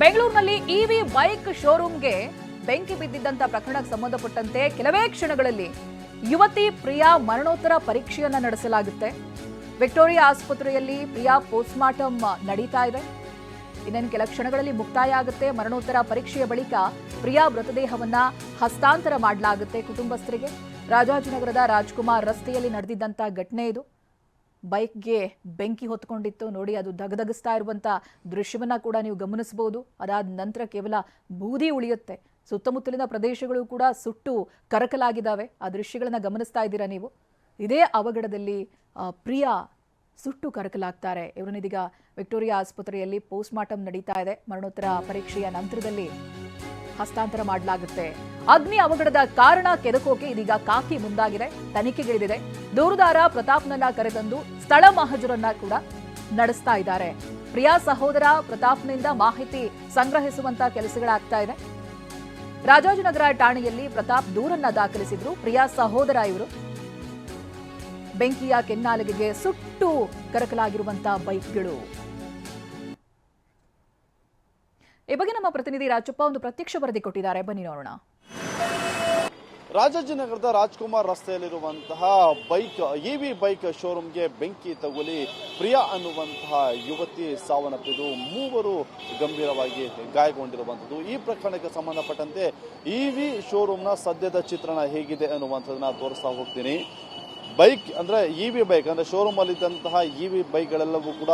ಬೆಂಗಳೂರಿನಲ್ಲಿ EV bike ಶೋರೂಮ್ಗೆ ಬೆಂಕಿ ಬಿದ್ದಿದ್ದಂತ ಪ್ರಕರಣಕ್ಕೆ ಸಂಬಂಧಪಟ್ಟಂತೆ ಕೆಲವೇ ಕ್ಷಣಗಳಲ್ಲಿ ಯುವತಿ ಪ್ರಿಯಾ ಮರಣೋತ್ತರ ಪರೀಕ್ಷೆಯನ್ನ ನಡೆಸಲಾಗುತ್ತೆ. ವಿಕ್ಟೋರಿಯಾ ಆಸ್ಪತ್ರೆಯಲ್ಲಿ ಪ್ರಿಯಾ ಪೋಸ್ಟ್ಮಾರ್ಟಮ್ ನಡೀತಾ ಇದೆ. ಇನ್ನೇನು ಕೆಲ ಕ್ಷಣಗಳಲ್ಲಿ ಮುಕ್ತಾಯ ಆಗುತ್ತೆ. ಮರಣೋತ್ತರ ಪರೀಕ್ಷೆಯ ಬಳಿಕ ಪ್ರಿಯಾ ಮೃತದೇಹವನ್ನ ಹಸ್ತಾಂತರ ಮಾಡಲಾಗುತ್ತೆ ಕುಟುಂಬಸ್ಥರಿಗೆ. ರಾಜಾಜಿನಗರದ ರಾಜ್ಕುಮಾರ್ ರಸ್ತೆಯಲ್ಲಿ ನಡೆದಿದ್ದಂತ ಘಟನೆ ಇದು. ಬೈಕ್ಗೆ ಬೆಂಕಿ ಹೊತ್ಕೊಂಡಿತ್ತು. ನೋಡಿ, ಅದು ದಗದಗಿಸ್ತಾ ಇರುವಂಥ ದೃಶ್ಯವನ್ನು ಕೂಡ ನೀವು ಗಮನಿಸಬಹುದು. ಅದಾದ ನಂತರ ಕೇವಲ ಬೂದಿ ಉಳಿಯುತ್ತೆ. ಸುತ್ತಮುತ್ತಲಿನ ಪ್ರದೇಶಗಳು ಕೂಡ ಸುಟ್ಟು ಕರಕಲಾಗಿದ್ದಾವೆ. ಆ ದೃಶ್ಯಗಳನ್ನು ಗಮನಿಸ್ತಾ ಇದ್ದೀರಾ ನೀವು? ಇದೇ ಅವಘಡದಲ್ಲಿ ಪ್ರಿಯಾ ಸುಟ್ಟು ಕರಕಲಾಗ್ತಾರೆ. ಇವರನ್ನಿದೀಗ ವಿಕ್ಟೋರಿಯಾ ಆಸ್ಪತ್ರೆಯಲ್ಲಿ ಪೋಸ್ಟ್ಮಾರ್ಟಮ್ ನಡೀತಾ ಇದೆ. ಮರಣೋತ್ತರ ಪರೀಕ್ಷೆಯ ನಂತರದಲ್ಲಿ. ಹಸ್ತಾಂತರ ಮಾಡಲಾಗುತ್ತೆ. ಅಗ್ನಿ ಅವಘಡದ ಕಾರಣ ಕೆದಕೋಕೆ ಇದೀಗ ಕಾಕಿ ಮುಂದಾಗಿದೆ ತನಿಖೆಗಿಳಿದಿದೆ ದೂರುದಾರ ಪ್ರತಾಪ್ನನ್ನ ಕರೆತಂದು ಸ್ಥಳ ಮಹಜರನ್ನ ಕೂಡ ನಡೆಸ್ತಾ ಇದ್ದಾರೆ. ಪ್ರಿಯಾ ಸಹೋದರ ಪ್ರತಾಪ್ನಿಂದ ಮಾಹಿತಿ ಸಂಗ್ರಹಿಸುವಂತ ಕೆಲಸಗಳಾಗ್ತಾ ಇದೆ. ರಾಜಾಜಿನಗರ ಠಾಣೆಯಲ್ಲಿ ಪ್ರತಾಪ್ ದೂರನ್ನ ದಾಖಲಿಸಿದ್ರು. ಪ್ರಿಯಾ ಸಹೋದರ ಇವರು. ಬೆಂಕಿಯ ಕೆನ್ನಾಲಿಗೆಗೆ ಸುಟ್ಟು ಕರಕಲಾಗಿರುವಂತಹ ಬೈಕ್ಗಳು. ಈ ಬಗ್ಗೆ ನಮ್ಮ ಪ್ರತಿನಿಧಿ ರಾಜಪ್ಪ ಒಂದು ಪ್ರತ್ಯಕ್ಷ ವರದಿ ಕೊಟ್ಟಿದ್ದಾರೆ. ಬನ್ನಿ ನೋಡೋಣ. ರಾಜಾಜಿನಗರದ ರಾಜ್ಕುಮಾರ್ ರಸ್ತೆಯಲ್ಲಿರುವಂತಹ ಬೈಕ್ ಇವಿ ಬೈಕ್ ಶೋರೂಮ್ಗೆ ಬೆಂಕಿ ತಗುಲಿ ಪ್ರಿಯಾ ಅನ್ನುವಂತಹ ಯುವತಿ ಸಾವನ್ನಪ್ಪಿದ್ದು, ಮೂವರು ಗಂಭೀರವಾಗಿ ಗಾಯಗೊಂಡಿರುವಂಥದ್ದು. ಈ ಪ್ರಕರಣಕ್ಕೆ ಸಂಬಂಧಪಟ್ಟಂತೆ ಇವಿ ಶೋರೂಮ್ನ ಸದ್ಯದ ಚಿತ್ರಣ ಹೇಗಿದೆ ಅನ್ನುವಂಥದ್ದನ್ನ ತೋರಿಸ್ತಾ ಹೋಗ್ತೀನಿ. ಬೈಕ್ ಅಂದರೆ ಇ ವಿ ಬೈಕ್ ಅಂದರೆ ಶೋರೂಮಲ್ಲಿದ್ದಂತಹ ಇ ವಿ ಬೈಕ್ಗಳೆಲ್ಲವೂ ಕೂಡ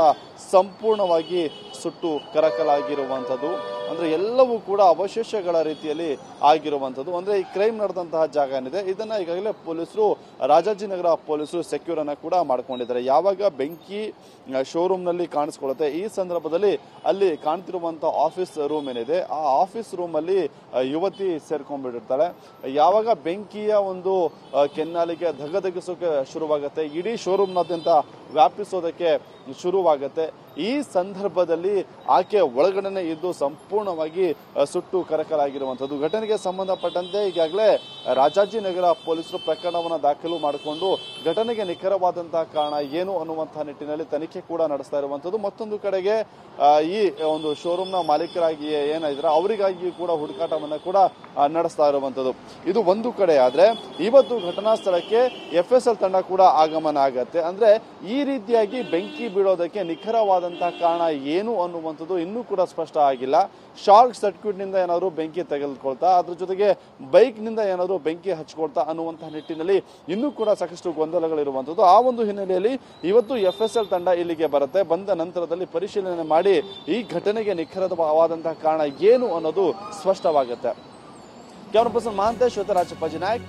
ಸಂಪೂರ್ಣವಾಗಿ ಸುಟ್ಟು ಕರಕಲಾಗಿರುವಂಥದ್ದು. ಅಂದ್ರೆ ಎಲ್ಲವೂ ಕೂಡ ಅವಶೇಷಗಳ ರೀತಿಯಲ್ಲಿ ಆಗಿರುವಂಥದ್ದು. ಅಂದ್ರೆ ಈ ಕ್ರೈಮ್ ನಡೆದಂತಹ ಜಾಗ ಏನಿದೆ ಇದನ್ನ ಈಗಾಗಲೇ ಪೊಲೀಸರು ರಾಜಾಜಿನಗರ ಪೊಲೀಸರು ಸೆಕ್ಯೂರ್ ಅನ್ನ ಕೂಡ ಮಾಡ್ಕೊಂಡಿದ್ದಾರೆ. ಯಾವಾಗ ಬೆಂಕಿ ಶೋರೂಮ್ನಲ್ಲಿ ಕಾಣಿಸ್ಕೊಳ್ಳುತ್ತೆ ಈ ಸಂದರ್ಭದಲ್ಲಿ ಅಲ್ಲಿ ಕಾಣ್ತಿರುವಂಥ ಆಫೀಸ್ ರೂಮ್ ಏನಿದೆ ಆ ಆಫೀಸ್ ರೂಮ್ ಅಲ್ಲಿ ಆ, ಯುವತಿ ಸೇರ್ಕೊಂಡ್ಬಿಟ್ಟಿರ್ತಾಳೆ. ಯಾವಾಗ ಬೆಂಕಿಯ ಒಂದು ಕೆನ್ನಾಲಿಗೆ ಧಗಧಗಿಸೋಕೆ ಶುರುವಾಗುತ್ತೆ ಇಡೀ ಶೋರೂಮ್ನಾದ್ಯಂತ ವ್ಯಾಪಿಸೋದಕ್ಕೆ ಶುರುವಾಗುತ್ತೆ ಈ ಸಂದರ್ಭದಲ್ಲಿ ಆಕೆ ಒಳಗಡೆನೆ ಇದ್ದು ಸಂಪೂರ್ಣವಾಗಿ ಸುಟ್ಟು ಕರಕಲಾಗಿರುವಂಥದ್ದು. ಘಟನೆಗೆ ಸಂಬಂಧಪಟ್ಟಂತೆ ಈಗಾಗಲೇ ರಾಜಾಜಿನಗರ ಪೊಲೀಸರು ಪ್ರಕರಣವನ್ನು ದಾಖಲು ಮಾಡಿಕೊಂಡು ಘಟನೆಗೆ ನಿಖರವಾದಂತಹ ಕಾರಣ ಏನು ಅನ್ನುವಂತಹ ನಿಟ್ಟಿನಲ್ಲಿ ತನಿಖೆ ಕೂಡ ನಡೆಸ್ತಾ ಇರುವಂಥದ್ದು. ಮತ್ತೊಂದು ಕಡೆಗೆ ಈ ಒಂದು ಶೋರೂಮ್ನ ಮಾಲೀಕರಾಗಿ ಏನಾದ್ರೆ ಅವರಿಗಾಗಿ ಕೂಡ ಹುಡುಕಾಟವನ್ನು ಕೂಡ ನಡೆಸ್ತಾ ಇರುವಂಥದ್ದು. ಇದು ಒಂದು ಕಡೆ ಆದ್ರೆ ಇವತ್ತು ಘಟನಾ ಸ್ಥಳಕ್ಕೆ ಎಫ್ ತಂಡ ಕೂಡ ಆಗಮನ ಆಗತ್ತೆ. ಅಂದ್ರೆ ಈ ರೀತಿಯಾಗಿ ಬೆಂಕಿ ಬೀಳೋದಕ್ಕೆ ನಿಖರವಾದಂತಹ ಕಾರಣ ಏನು ಅನ್ನುವಂಥದ್ದು ಇನ್ನೂ ಕೂಡ ಸ್ಪಷ್ಟ ಆಗಿಲ್ಲ. ಶಾರ್ಟ್ ಸರ್ಕ್ಯೂಟ್ನಿಂದ ಏನಾದ್ರು ಬೆಂಕಿ ತೆಗೆದುಕೊಳ್ತಾ, ಅದ್ರ ಜೊತೆಗೆ ಬೈಕ್ನಿಂದ ಏನಾದ್ರು ಬೆಂಕಿ ಹಚ್ಕೊಳ್ತಾ ಅನ್ನುವಂತಹ ನಿಟ್ಟಿನಲ್ಲಿ ಇನ್ನೂ ಕೂಡ ಸಾಕಷ್ಟು ಗೊಂದಲಗಳಿರುವಂಥದ್ದು. ಆ ಒಂದು ಹಿನ್ನೆಲೆಯಲ್ಲಿ ಇವತ್ತು ಎಫ್ ಎಸ್ ಎಲ್ ತಂಡ ಇಲ್ಲಿಗೆ ಬರುತ್ತೆ. ಬಂದ ನಂತರದಲ್ಲಿ ಪರಿಶೀಲನೆ ಮಾಡಿ ಈ ಘಟನೆಗೆ ನಿಖರವಾದಂತಹ ಕಾರಣ ಏನು ಅನ್ನೋದು ಸ್ಪಷ್ಟವಾಗುತ್ತೆ. Camera person Mahantesh Shwetharajappaji Nayak.